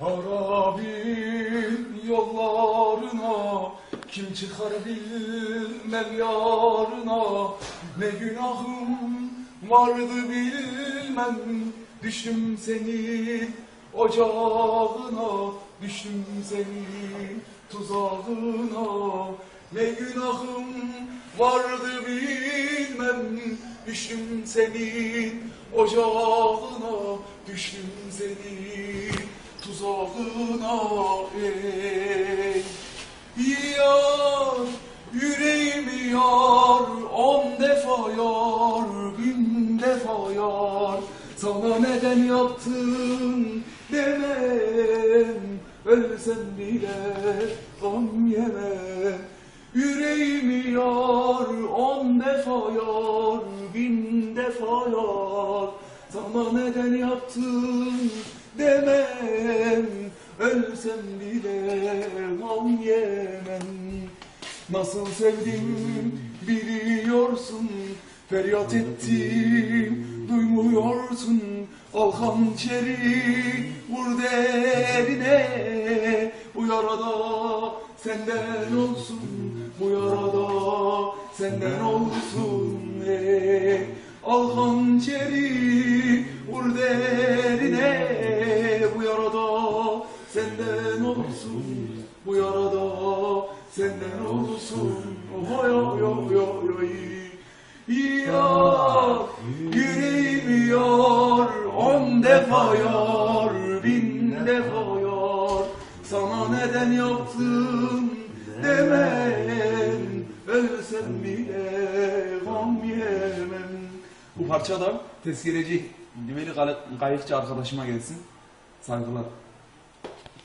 Harabin yollarına kim çıkar bilmem yarına. Ne günahım vardı bilmem Düştüm senin ocağına Düştüm senin tuzağına. Ne günahım vardı bilmem Düştüm senin ocağına Düştüm senin tuzağına ey. Yar yüreğimi yar On defa yar bin defa yar. Sana neden yaptım demem Ölsem bile gam yemem. Yüreğimi yar on defa yar bin defa yar. Sana neden yaptım Ölsem bile gam yemem. Nasıl sevdim biliyorsun. Feryat ettim duymuyorsun. Al hançeri vur derine. Bu yarada senden olsun Bu yarada senden olsun. Ey Al hançeri vur derine. Bu yarada senden olsun Bu yarada senden olsun Oy oy oy oy oy Yar yüreğimi yar On defa yar bin defa yar Sana neden yaptım demem Ölsem bile gam yemem Bu parça da tezkereci Diveli Kayıkçı arkadaşıma gelsin. Saygılar.